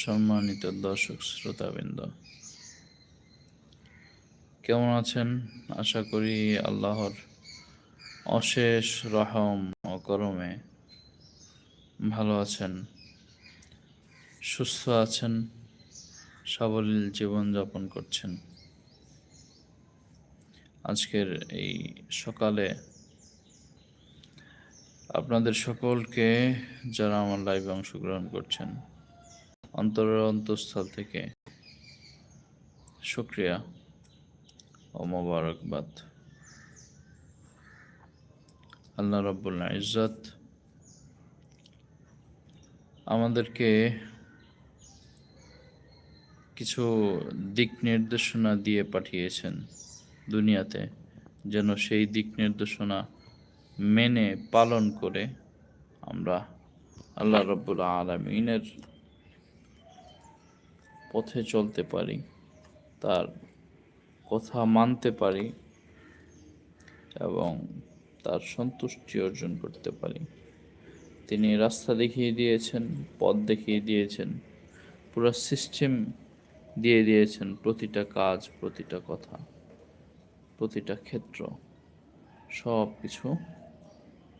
সম্মানিত দর্শক শ্রোতাবৃন্দ। কেমন আছেন? আশা করি আল্লাহর অশেষ রহম ও করমে ভালো আছেন, সুস্থ আছেন, সাবলীল জীবনযাপন করছেন। আজকের এই সকালে আপনাদের সকলকে যারা আমার লাইভে অংশগ্রহণ করছেন অন্তরের অন্তঃস্থল থেকে। শুক্রিয়া ও মোবারকবাদ। আল্লাহ রব্বুল ইজ্জত আমাদেরকে কিছু দিক নির্দেশনা দিয়ে পাঠিয়েছেন দুনিয়াতে, যেন সেই দিক নির্দেশনা মেনে পালন করে আমরা আল্লাহ রব্বুল আলমিনের পথে চলতে পারি, তার কথা মানতে পারি এবং তার সন্তুষ্টি অর্জন করতে পারি। তিনি রাস্তা দেখিয়ে দিয়েছেন, পথ দেখিয়ে দিয়েছেন, পুরো সিস্টেম দিয়ে দিয়েছেন প্রতিটা কাজ, প্রতিটা কথা, প্রতিটা ক্ষেত্র। সব কিছু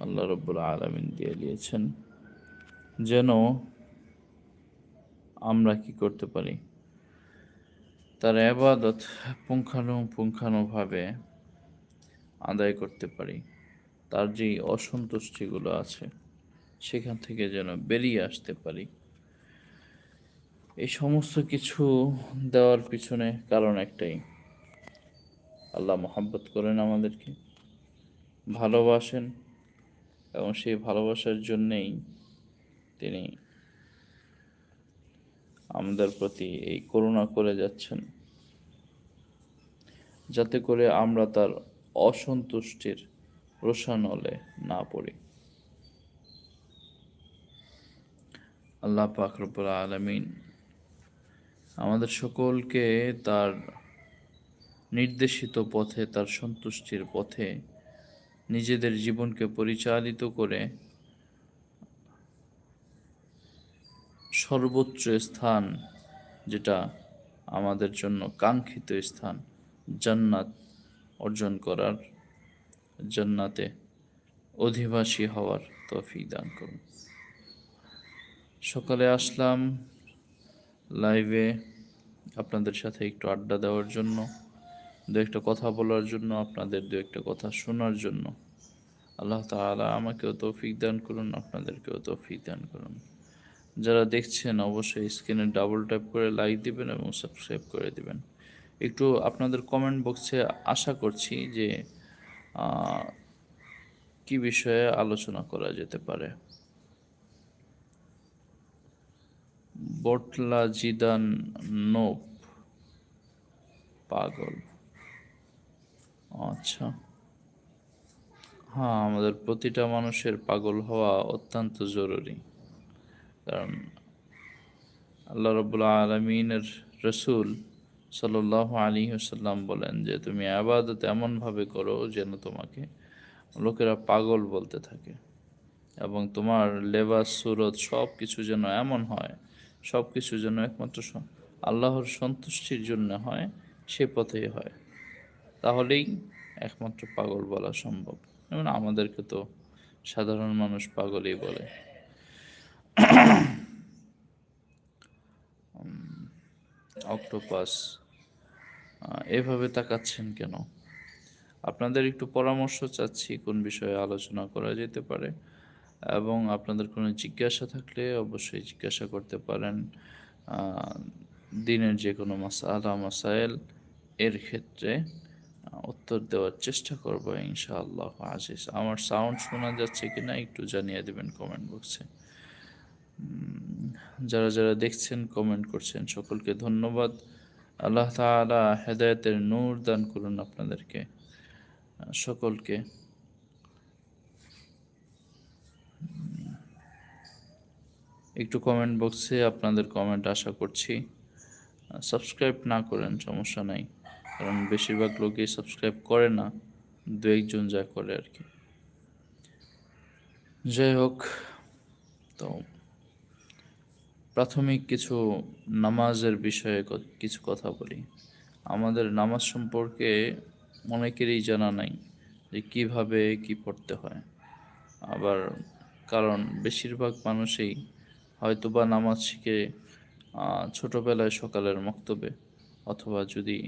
আল্লাহ রব্বুল আলমিন দিয়ে দিয়েছেন। যেন আমরা কি করতে পারি? তার আবাদত পুঙ্খানু পুঙ্খানুভাবে আদায় করতে পারি। তার যেই অসন্তুষ্টিগুলো আছে, সেখান থেকে যেন বেরিয়ে আসতে পারি। এই সমস্ত কিছু দেওয়ার পিছনে কারণ একটাই। আল্লাহ মোহাব্বত করেন আমাদেরকে, ভালোবাসেন এবং সেই ভালোবাসার জন্যেই তিনি আমাদের প্রতি এই করুণা করে যাচ্ছেন। যাতে করে আমরা তার অসন্তুষ্টির রোষানলে না পড়ি। আল্লাহ পাক আলমিন আমাদের সকলকে তার নির্দেশিত পথে, তার সন্তুষ্টির পথে নিজেদের জীবনকে পরিচালিত করে সর্বোচ্চ স্থান যেটা আমাদের জন্য কাঙ্ক্ষিত স্থান, জান্নাত অর্জন করার, জান্নাতে অধিবাসী হওয়ার তৌফিক দান করুন। সকালে আসলাম লাইভে আপনাদের সাথে একটু আড্ডা দেওয়ার জন্য, দু একটা কথা বলার জন্য, আপনাদের দু একটা কথা শোনার জন্য। আল্লাহ তাআলা আমাকেও তৌফিক দান করুন, আপনাদেরকেও তৌফিক দান করুন। যারা দেখছেন, অবশ্যই স্ক্রিনে ডাবল ট্যাপ করে লাইক দিবেন এবং সাবস্ক্রাইব করে দিবেন। একটু আপনাদের কমেন্ট বক্সে আশা করছি যে কি বিষয়ে আলোচনা করা যেতে পারে। বটলা জিদান নোপ পাগল। আচ্ছা। হ্যাঁ আমাদের প্রতিটা মানুষের পাগল হওয়া অত্যন্ত জরুরি। কারণ আল্লাহ রবুল্লা আলমিনের রসুল সাল্লাহ আলী সাল্লাম বলেন যে, তুমি আবাদত এমনভাবে করো যেন তোমাকে লোকেরা পাগল বলতে থাকে এবং তোমার লেবাস, সুরত সব কিছু যেন এমন হয় সব কিছু যেন একমাত্র আল্লাহর সন্তুষ্টির জন্য হয়, সে পথেই হয়। তাহলেই একমাত্র পাগল বলা সম্ভব। যেমন আমাদেরকে তো সাধারণ মানুষ পাগলই বলে। অক্টোপাস এভাবে তাকাচ্ছেন কেন? আপনাদের একটু পরামর্শ চাচ্ছি কোন বিষয়ে আলোচনা করা যেতে পারে এবং আপনাদের কোনো জিজ্ঞাসা থাকলে অবশ্যই জিজ্ঞাসা করতে পারেন দিনের যে কোনো মাসালা, মাসাইল, এর ক্ষেত্রে উত্তর দেওয়ার চেষ্টা করব ইনশাআল্লাহ। আজিজ, আমার সাউন্ড শোনা যাচ্ছে কিনা একটু জানিয়ে দেবেন কমেন্ট বক্সে। যারা যারা দেখছেন কমেন্ট করছেন, সকলকে ধন্যবাদ। আল্লাহ তাআলা হেদায়েতের নূর দান করুন আপনাদেরকে সকলকে। একটু কমেন্ট বক্সে আপনাদের কমেন্ট আশা করছি। সাবস্ক্রাইব না করেন, সমস্যা নাই। কারণ বেশিরভাগ লোকই সাবস্ক্রাইব করে না, দু একজন যা করে আর কি। যাই হোক, তো প্রাথমিক কিছু নামাজের বিষয়ে কিছু কথা বলি। আমাদের নামাজ সম্পর্কে অনেকেরই জানা নাই যে কীভাবে কি পড়তে হয়। আবার কারণ বেশিরভাগ মানুষই হয়তোবা নামাজ শিখে ছোটোবেলায় সকালের মক্তবে অথবা যদি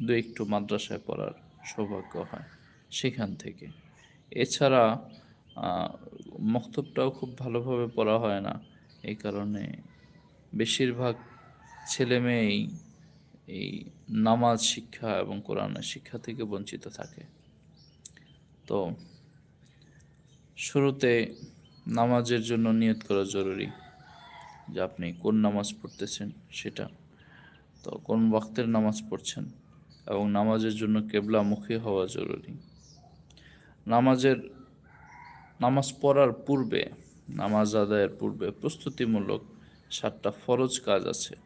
দু একটু মাদ্রাসায় পড়ার সৌভাগ্য হয় সেখান থেকে। এছাড়া মক্তবটাও খুব ভালোভাবে পড়া হয় না। এই কারণে বেশিরভাগ ছেলে মেয়েই এই নামাজ শিক্ষা এবং কোরআনের শিক্ষা থেকে বঞ্চিত থাকে। তো শুরুতে নামাজের জন্য নিয়ত করা জরুরি যে আপনি কোন নামাজ পড়তেছেন সেটা। তো কোন ওয়াক্তের নামাজ পড়ছেন এবং নামাজের জন্য কেবলামুখী হওয়া জরুরি। নামাজের নামাজ পড়ার পূর্বে নামাজ আদায়ের পূর্বে প্রস্তুতিমূলক সাতটা ফরজ কাজ আছে,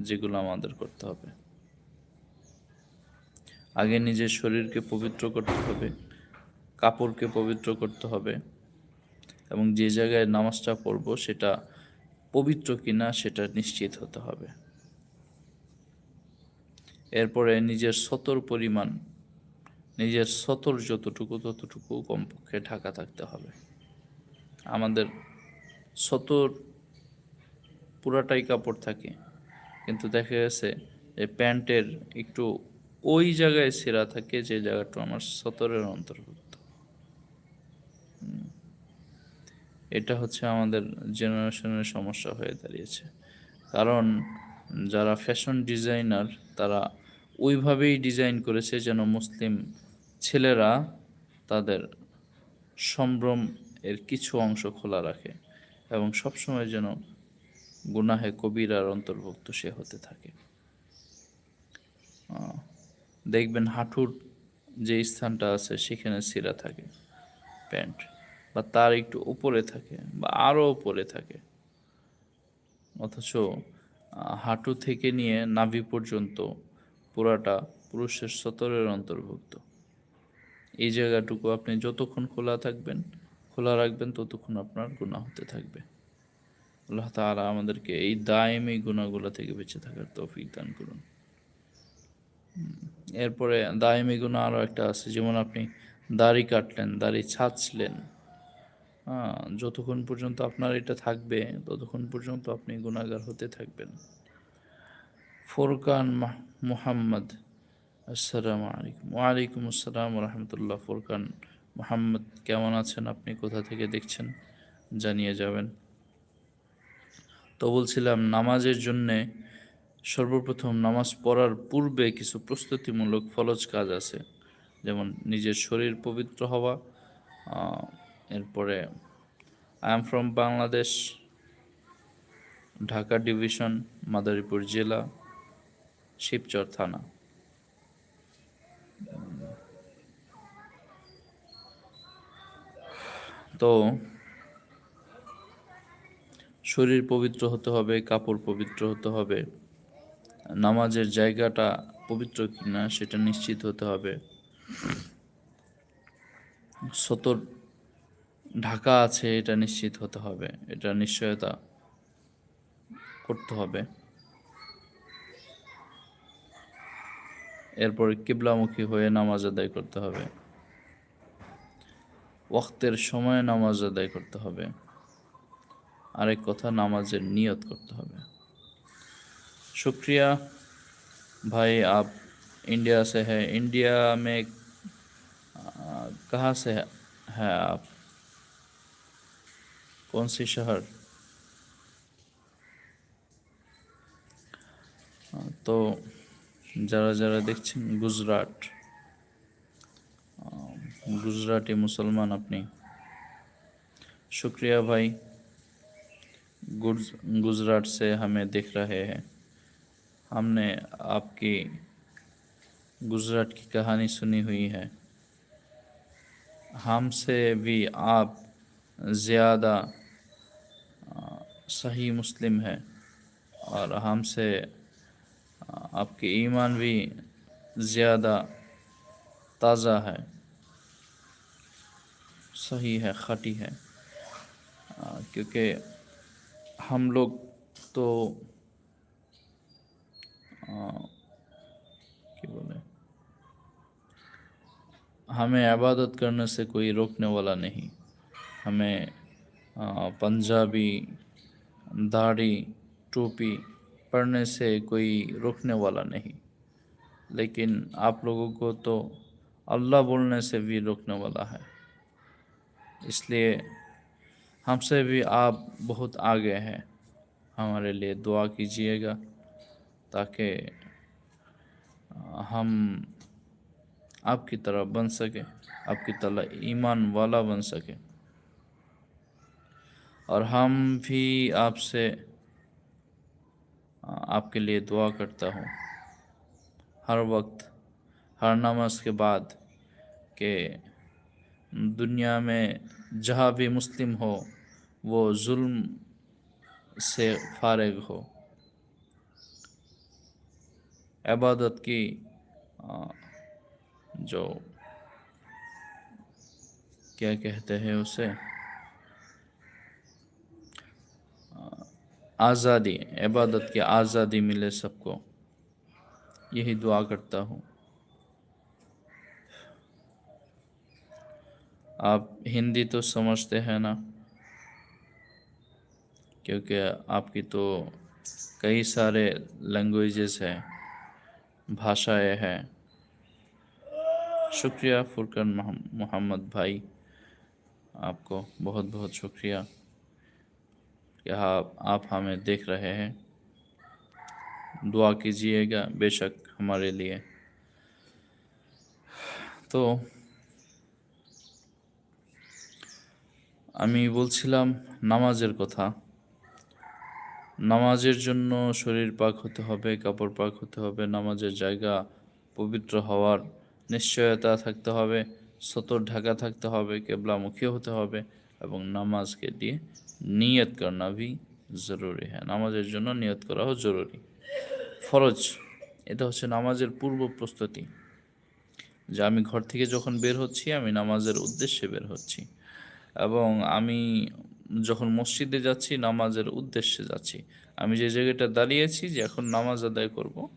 যেগুলো আমাদের করতে হবে। আগে নিজের শরীরকে পবিত্র করতে হবে, কাপড়কে পবিত্র করতে হবে, এবং যে জায়গায় নামাজটা পড়ব সেটা পবিত্র কিনা সেটা নিশ্চিত হতে হবে। এরপরে নিজের সতর পরিমাণ, নিজের সতর যতটুকু ততটুকু কমপক্ষে ঢাকা থাকতে হবে। আমাদের সতর পুরাটাই কাপড় থাকে। কিন্তু দেখা গেছে যে প্যান্টের একটু ওই জায়গায় সেরা থাকে যে জায়গাটা আমার সতরের অন্তর্ভুক্ত। এটা হচ্ছে আমাদের জেনারেশনের সমস্যা হয়ে দাঁড়িয়েছে। কারণ যারা ফ্যাশন ডিজাইনার, তারা ওইভাবেই ডিজাইন করেছে যেন মুসলিম ছেলেরা তাদের সম্ভ্রম এর কিছু অংশ খোলা রাখে এবং সবসময় যেন গুনাহে কবিরার অন্তর্ভুক্ত সে হতে থাকে। দেখবেন হাঁটুর যে স্থানটা আছে সেখানে সিরা থাকে, প্যান্ট, বা তার একটু উপরে থাকে বা আরও উপরে থাকে। অথচ হাঁটু থেকে নিয়ে নাভি পর্যন্ত পুরাটা পুরুষের সতরের অন্তর্ভুক্ত। এই জায়গাটুকু আপনি যতক্ষণ খোলা থাকবেন খোলা রাখবেন, ততক্ষণ আপনার গুণা হতে থাকবে। আল্লাহ তাআলা আমাদেরকে এই দায়েমি গুণাগুলো থেকে বেঁচে থাকার তৌফিক দান করুন। এরপরে দায়েমি গুণা আরও একটা আছে, যেমন আপনি দাড়ি কাটলেন, দাড়ি ছাঁচলেন। হ্যাঁ যতক্ষণ পর্যন্ত আপনার এটা থাকবে, ততক্ষণ পর্যন্ত আপনি গুণাগার হতে থাকবেন। ফোরকান মাহ- মুহাম্মদ, আসসালামু আলাইকুম। ওয়ালাইকুম আসসালাম রহমতুল্লাহ, ফোরকান। মোহাম্মদ, কেমন আছেন আপনি? কোথা থেকে দেখছেন? জানিয়ে যাবেন। তো বলছিলাম, নামাজের জন্যে সর্বপ্রথম নামাজ পড়ার পূর্বে কিছু প্রস্তুতিমূলক ফলজ কাজ আছে। যেমন নিজের শরীর পবিত্র হওয়া এরপরে I am from Bangladesh Dhaka division, Madaripur জেলা, শিবচর থানা। তো শরীর পবিত্র হতে হবে, কাপড় পবিত্র হতে হবে, নামাজের জায়গাটা পবিত্র কিনা সেটা নিশ্চিত হতে হবে। সতর ঢাকা আছে, এটা নিশ্চিত হতে হবে, এটা নিশ্চয়তা করতে হবে। এরপর কিবলামুখী হয়ে নামাজ আদায় করতে হবে। ওয়াক্তের সময়ে নামাজ আদায় করতে হবে আরেক কথা নামাজের নিয়ত করতে হবে शुक्रिया भाई आप इंडिया से है इंडिया में आ, कहाँ से है, है आप कौन सी शहर আহ, তো যারা যারা দেখছেন গুজরাট আহ, গুজরাটি মুসলমান আপনি शुक्रिया भाई गुज- गुजरात से हमें देख रहे हैं हमने आपकी गुजरात की कहानी सुनी हुई है हमसे भी आप ज़्यादा अ, सही मुस्लिम है और हमसे अ, आपके ईमान भी ज़्यादा ताज़ा है सही है, खटी है। क्योंकि हम लोग तो क्या बोले? हमें इबादत करने से कोई रोकने वाला नहीं। हमें पंजाबी, दाढ़ी, टोपी पढ़ने से कोई रोकने वाला नहीं। लेकिन आप लोगों को तो अल्लाह बोलने से भी रोकने वाला है। इसलिए हमसे भी आप बहुत आगे हैं। हमारे लिए दुआ कीजिएगा ताकि, हम आपकी तरह बन सके, आपकी तरह ईमान वाला बन सके। और हम भी आपसे, आपके लिए दुआ करता हूँ। हर वक्त, हर नमाज़ के बाद कि दुनिया में जहाँ भी मुस्लिम हो, वो जुल्म से फारग हो। इबादत की जो क्या कहते हैं उसे? आज़ादी, इबादत की आज़ादी मिले सबको। यही दुआ करता हूँ। आप हिंदी तो समझते हैं ना? क्योंकि आपकी तो कई सारे लैंग्वेजेस हैं, भाषाएँ हैं। शुक्रिया फुरकन मोहम्मद भाई, आपको बहुत बहुत शुक्रिया। कि आप आप हमें देख रहे हैं? दुआ कीजिएगा बेशक हमारे लिए। তো আমি বলছিলাম নামাজের কথা। নামাজের জন্য শরীর পাক হতে হবে, কাপড় পাক হতে হবে, নামাজের জায়গা পবিত্র হওয়ার নিশ্চয়তা থাকতে হবে, সতর ঢাকা থাকতে হবে, কেবলামুখী হতে হবে এবং নামাজকে দিয়ে নিয়ত করনা ভি জরুরি। হ্যাঁ নামাজের জন্য নিয়ত করাও জরুরি। ফরজ, এটা হচ্ছে নামাজের পূর্ব প্রস্তুতি। যে আমি ঘর থেকে যখন বের হচ্ছি, আমি নামাজের উদ্দেশ্যে বের হচ্ছি। এবং আমি যখন মসজিদে যাচ্ছি, নামাজের উদ্দেশ্যে যাচ্ছি, আমি যে জায়গাটা দাঁড়িয়েছি যে এখন নামাজ আদায় করব,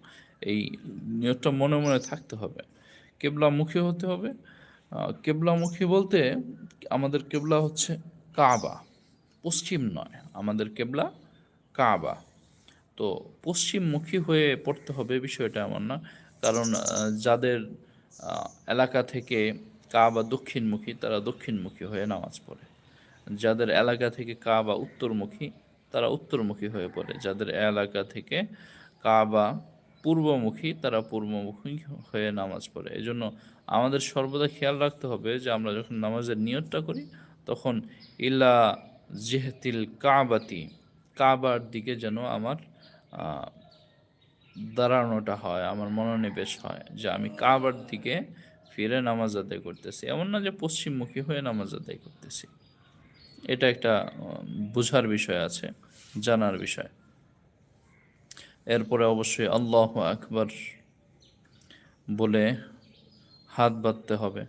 এই নিয়তটা মনে মনে থাকতে হবে। কেবলামুখী হতে হবে। কেবলামুখী বলতে আমাদের কেবলা হচ্ছে কাবা। পশ্চিম নয়, আমাদের কেবলা কাবা। তো পশ্চিমমুখী হয়ে পড়তে হবে, বিষয়টা এমন না। কারণ যাদের এলাকা থেকে কাবা দক্ষিণমুখী, তারা দক্ষিণমুখী হয়ে নামাজ পড়ে। যাদের এলাকা থেকে কাবা উত্তরমুখী, তারা উত্তরমুখী হয়ে পড়ে। যাদের এলাকা থেকে কাবা পূর্বমুখী, তারা পূর্বমুখী হয়ে নামাজ পড়ে। এই জন্য আমাদের সর্বদা খেয়াল রাখতে হবে যে আমরা যখন নামাজের নিয়তটা করি, তখন ইলা জেহতিল কাবাতি, কাবার দিকে যেন আমার দাঁড়ানোটা হয়, আমার মনোনিবেশ হয়। যে আমি কাবার দিকে ফিরে নামাজ আদায় করতেছি। এমন না যে পশ্চিমমুখী হয়ে নামাজ আদায় করতেছি। এটা একটা বোঝার বিষয় আছে, জানার বিষয়। এরপরে অবশ্যই আল্লাহ আকবর বলে হাত বাঁধতে হবে।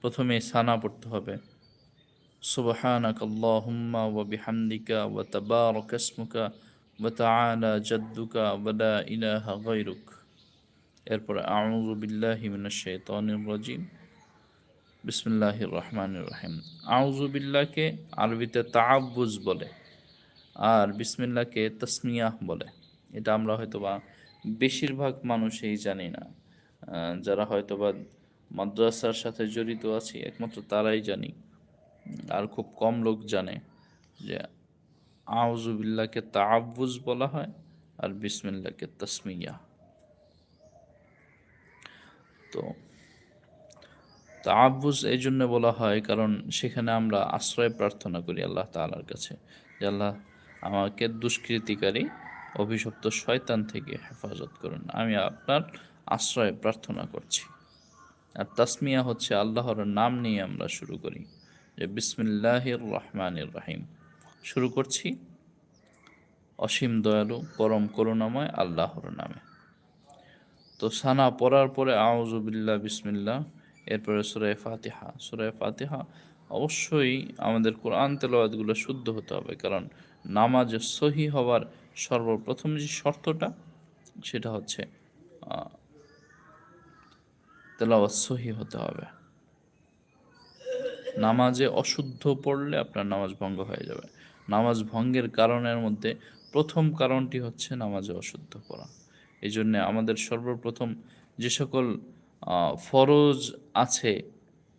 প্রথমে সানা পড়তে হবে। সুবহানাক আল্লাহুম্মা ওয়া বিহামদিকা ওয়া তাবারাক ইসমুকা ওয়া তাআলা জাদ্দুকা ওয়া লা ইলাহা গায়রুক। এরপরে আউযু বিল্লাহি মিনাশ শাইতানির রাজিম। বিসমিল্লাহির রহমানির রহিম। আউযু বিল্লাহকে আরবিতে তাআব্বুজ বলে আর বিসমিল্লাহকে তাসমিয়াহ বলে। এটা আমরা হয়তোবা বেশিরভাগ মানুষই জানি না। যারা হয়তোবা মাদ্রাসার সাথে জড়িত আছি, একমাত্র তারাই জানি। আর খুব কম লোক জানে যে আউজুবিল্লাহকে তাআবুজ বলা হয় আর বিসমিল্লাহকে তসমিয়া তো। তাআবুজ এই জন্য বলা হয়, কারণ সেখানে আমরা আশ্রয় প্রার্থনা করি আল্লাহ তালার কাছে, যে আল্লাহ আমাকে দুষ্কৃতিকারী, অভিশপ্ত শয়তান থেকে হেফাজত করুন। আমি আপনার আশ্রয় প্রার্থনা করছি। আর তাসমিয়া হচ্ছে আল্লাহর নাম নিয়ে আমরা শুরু করি, যে বিসমিল্লাহির রহমানির রাহিম। শুরু করছি, অসীম দয়ালু, পরম করুণাময় আল্লাহর নামে। তো সানা পড়ার পরে আউজুবিল্লা বিসমিল্লা এরপরে সুরায় ফাতিহা। সুরায় ফাতিহা অবশ্যই আমাদের কোরআন তেলাওয়াতগুলো শুদ্ধ হতে হবে, কারণ নামাজ সহি হওয়ার সর্বপ্রথম যে শর্তটা, সেটা হচ্ছে তেলাওয়াত সহি হতে হবে। নামাজে অশুদ্ধ পড়লে আপনার নামাজ ভঙ্গ হয়ে যাবে। নামাজ ভঙ্গের কারণের মধ্যে প্রথম কারণটি হচ্ছে নামাজে অশুদ্ধ পড়া। এই জন্যে আমাদের সর্বপ্রথম যে সকল ফরজ আছে,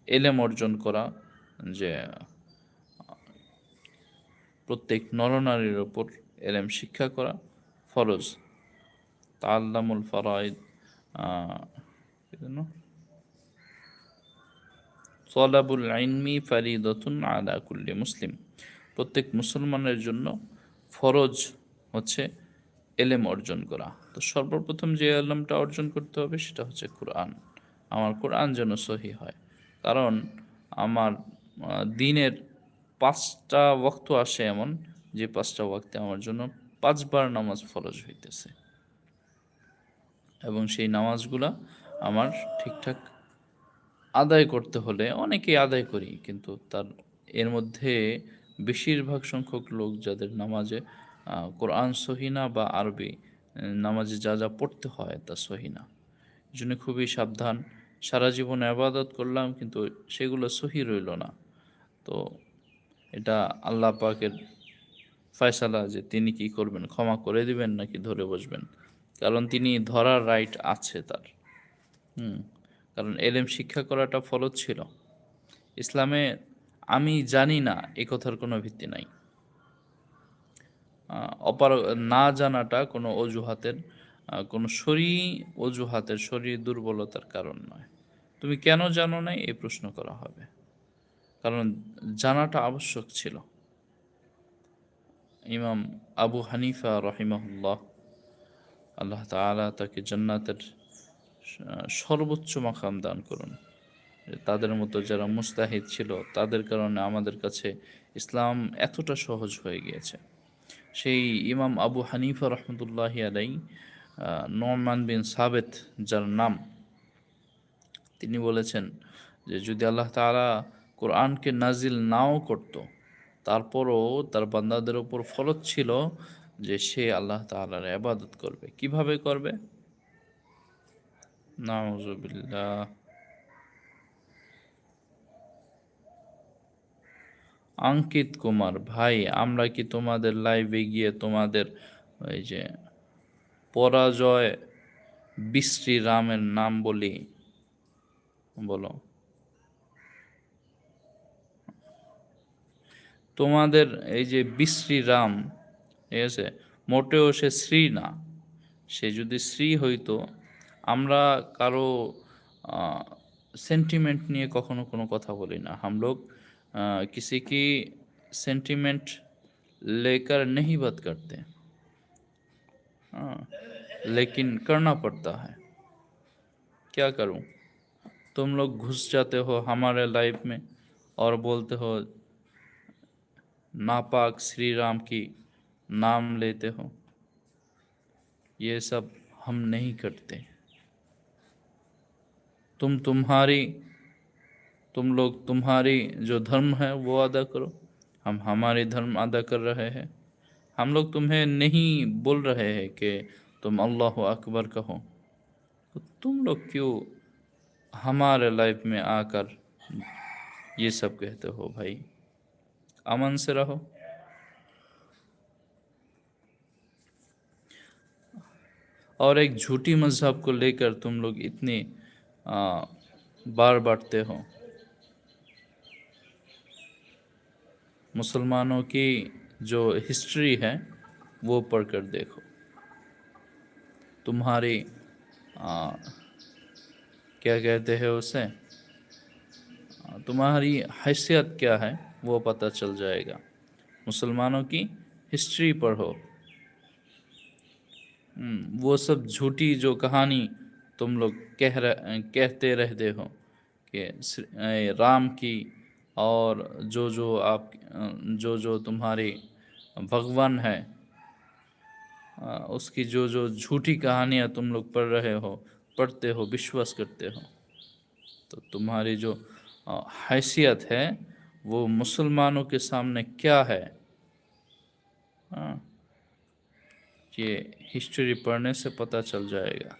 এলেম অর্জন করা, যে, প্রত্যেক নরনারীর ওপর এলেম শিক্ষা করা ফরজ। তাল্লামুল ফরাইদ? তলাবুল আইনমি ফারিদতুন আলা কুল্লি মুসলিম। প্রত্যেক মুসলমানের জন্য ফরজ হচ্ছে এলেম অর্জন করা। তো সর্বপ্রথম যে আলমটা অর্জন করতে হবে সেটা হচ্ছে কোরআন। আমার কোরআন যেন সহি হয়। কারণ আমার দিনের পাঁচটা ওয়াক্ত আসে এমন যে পাঁচটা ওয়াক্তে আমার জন্য পাঁচবার নামাজ ফরজ হইতেছে। এবং সেই নামাজগুলা আমার ঠিকঠাক আদায় করতে হলে অনেকেই আদায় করি, কিন্তু তার, এর মধ্যে বেশিরভাগ সংখ্যক লোক যাদের নামাজে কোরআন সহিনা বা আরবি নামাজে যা যা পড়তে হয় তা সহিনা এই জন্য খুবই সাবধান। সারা জীবন আবাদত করলাম, কিন্তু সেগুলো সহি রইল না। তো এটা আল্লাহ পাকের ফয়সালা যে তিনি কি করবেন, ক্ষমা করে দিবেন নাকি ধরে বসবেন? কারণ তিনি ধরার রাইট আছে তার। হুম, কারণ এলেম শিক্ষা করাটা ফলত ছিল। ইসলামে আমি জানি না এ কথার কোনো ভিত্তি নাই। অপার না জানাটা কোনো অজুহাতের কোনো শরীর অজুহাতের শরীর দুর্বলতার কারণ নয়। তুমি কেন জানো নাই? এই প্রশ্ন করা হবে। কারণ জানাটা আবশ্যক ছিল। ইমাম আবু হানিফা রহিমাহুল্লাহ আল্লাহ তাআলা তাকে জান্নাতের সর্বোচ্চ মাকাম দান করুন। তাদের মতো যারা মুস্তাহিদ ছিল, তাদের কারণে আমাদের কাছে ইসলাম এতটা সহজ হয়ে গিয়েছে। সেই ইমাম আবু হানিফা রহমতুল্লাহি আলাই নরমান বিন সাবেত, যার নাম তিনি বলেছেন যে যদি আল্লাহ তাআলা কোরআনকে নাজিল নাও করত, তারপরও তার বান্দাদের ওপর ফরজ ছিল যে সে আল্লাহ তাআলার ইবাদত করবে। কীভাবে করবে? নাউজুবিল্লাহ। অঙ্কিত কুমার, ভাই, আমরা কি তোমাদের লাইভে গিয়ে তোমাদের ওই যে পরাজয় বিশ্রী রামের নাম বলি? বলো। তোমাদের এই যে বিশ্রী রাম ঠিক আছে, মোটেও সে শ্রী না। সে যদি শ্রী হইতো, আমরা কারও সেন্টিমেন্ট নিয়ে কখনো কোনো কথা বলি না। হামলোক किसी की सेंटिमेंट लेकर नहीं बात करते। लेकिन करना पड़ता है। क्या करूँ? तुम लोग घुस जाते हो हमारे लाइफ में और बोलते हो, नापाक श्री राम की नाम लेते हो। ये सब हम नहीं करते। तुम तुम्हारी तुम लोग तुम्हारी जो धर्म है वो अदा करो। हम हमारे धर्म अदा कर रहे हैं। हम लोग तुम्हें नहीं बोल रहे हैं कि तुम अल्लाह अकबर कहो। तो तुम लोग क्यों हमारे लाइफ में आकर ये सब कहते हो भाई? अमन से रहो। और एक झूठी मज़हब को लेकर तुम लोग इतनी बार बांटते हो। मुसलमानों की जो हिस्ट्री है वो पढ़कर देखो। तुम्हारी आ, क्या कहते हैं उसे? तुम्हारी हैसियत क्या है वो पता चल जाएगा। मुसलमानों की हिस्ट्री पढ़ो। हम्म, वो सब झूठी जो कहानी तुम लोग कह रह, कहते रहते हो कि राम की और जो जो आप, जो जो तुम्हारी भगवान है उसकी जो जो झूठी कहानियाँ तुम लोग पढ़ रहे हो, पढ़ते हो, विश्वास करते हो तो तुम्हारी जो हैसियत है, वो मुसलमानों के सामने क्या है? ये हिस्ट्री पढ़ने से पता चल जाएगा।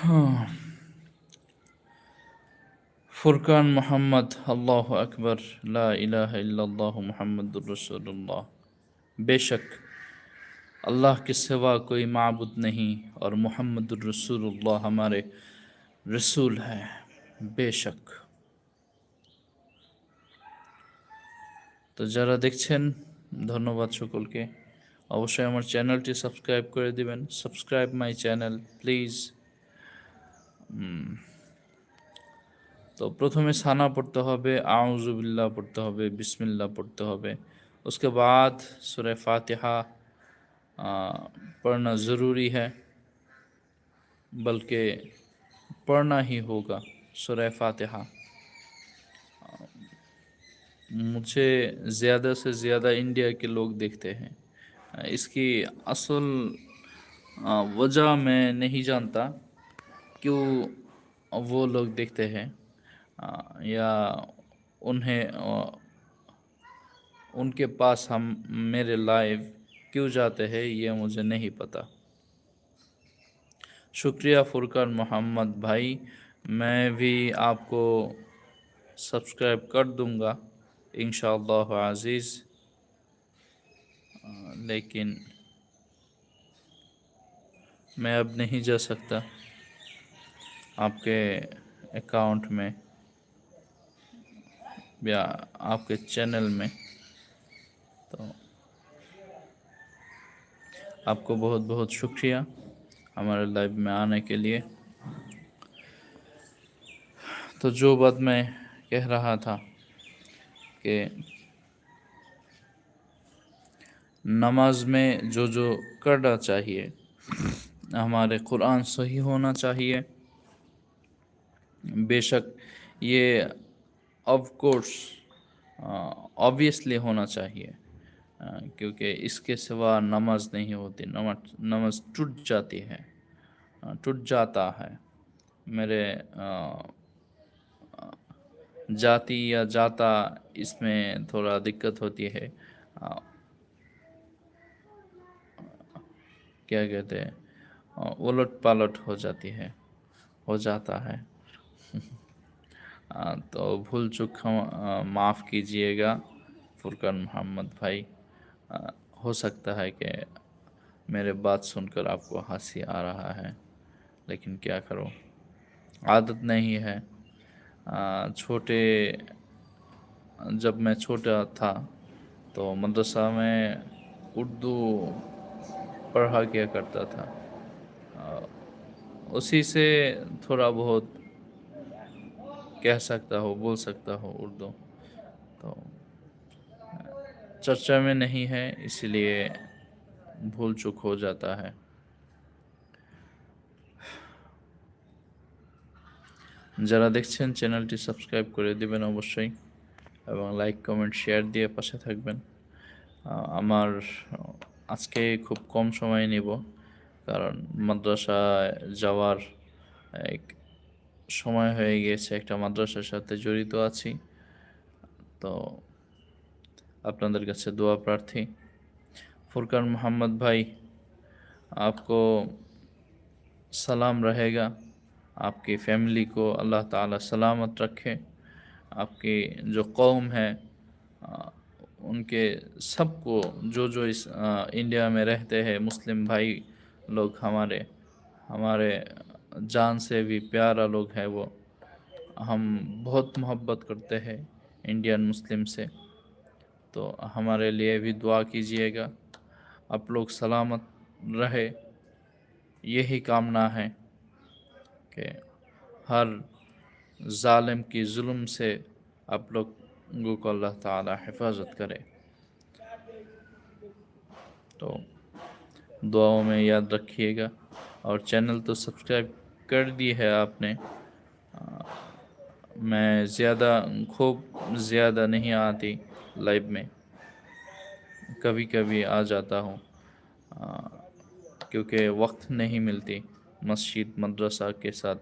हाँ फुरकान मोहम्मद अल्लाह अकबर ला इलाहा इल्लल्लाह मुहम्मदुर रसूलुल्लाह बेशक अल्लाह के सिवा कोई माबुद नहीं और मोहम्मद रसूलुल्लाह हमारे रसूल है বেশক তো যারা দেখছেন ধন্যবাদ সকলকে অবশ্যই আমার চ্যানেলটি সাবস্ক্রাইব করে দিবেন সাবস্ক্রাইব মাই চ্যানেল প্লিজ তো প্রথমে সানা পড়তে হবে আউজুবিল্লাহ পড়তে হবে বিসমিল্লাহ পড়তে হবে उसके बाद सुरह फातिहा पढ़ना ज़रूरी है बल्कि पढ़ना ही होगा सुरह फातिहा मुझे ज़्यादा से ज़्यादा इंडिया के लोग देखते हैं इसकी असल वजह मैं नहीं जानता क्यों वो लोग देखते हैं? या उन्हें उनके पास हम मेरे लाइव क्यों जाते हैं, ये मुझे नहीं पता। शुक्रिया फुरकान मोहम्मद भाई, मैं भी आपको सब्सक्राइब कर दूँगा इन अज़ीज़। लेकिन मैं अब नहीं जा सकता। आपके अकाउंट में या आपके चैनल में तो आपको बहुत बहुत शुक्रिया हमारे लाइव में आने के लिए। तो जो बात मैं कह रहा था कि नमाज़ में जो जो करना चाहिए, हमारे कुरान सही होना चाहिए। बेशक ये ऑफ़ कोर्स ऑब्वियसली होना चाहिए क्योंकि इसके सिवा नमाज़ नहीं होती, नमाज़ नमाज़ टूट जाती है टूट जाता है। मेरे जाति या जाता इसमें थोड़ा दिक्कत होती है। क्या कहते हैं? उलट पालट हो जाती है, हो जाता है। तो भूल चुक माफ़ कीजिएगा फुरकान मोहम्मद भाई। हो सकता है कि मेरे बात सुनकर आपको हँसी आ रहा है, लेकिन क्या करो? आदत नहीं है। छोटे, जब मैं छोटा था तो मदरसा में उर्दू पढ़ा किया करता था। उसी से थोड़ा बहुत कह सकता हो बोल सकता हो उर्दू तो चर्चा में नहीं है इसलिए भूल चूक हो जाता है যারা দেখছেন চ্যানেলটি সাবস্ক্রাইব করে দিবেন অবশ্যই এবং লাইক কমেন্ট শেয়ার দিয়ে পাশে থাকবেন আমার আজকে খুব কম সময় নিব কারণ মাদ্রাসায় যাওয়ার এক সময় হয়ে গিয়েছে একটা মাদ্রাসার সাথে জড়িত আছি তো আপনাদের কাছে দোয়া প্রার্থী फुरकान मोहम्मद भाई आपको सलाम रहेगा आपकी फैमिली को अल्लाह ताला सलामत रखे आपकी जो कौम है उनके सबको जो जो इस इंडिया में रहते हैं मुस्लिम भाई लोग हमारे हमारे जान से भी प्यारा लोग हैं वो। हम बहुत मोहब्बत करते हैं इंडियन मुस्लिम से। तो हमारे लिए भी दुआ कीजिएगा। आप लोग सलामत रहे। यही कामना है कि हर ालिम की जुल्म से आप लोगों को अल्लाह ताला हिफाजत करे। तो दुआओं में याद रखिएगा और चैनल तो सब्सक्राइब कर दी है आपने। मैं ज़्यादा, खूब ज़्यादा नहीं आती लाइव में। कभी कभी आ जाता हूँ। क्योंकि वक्त नहीं मिलती मस्जिद, मदरसा के साथ।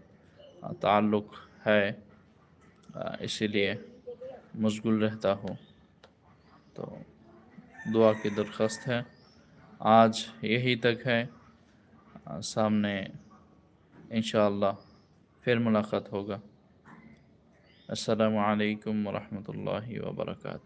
ताल्लुक़ है इसीलिए मशगूल रहता हूँ। तो दुआ की दरख्वास्त है। आज यही तक है। सामने इन फिर मुलाकात होगा। असलकम वरहमल वर्का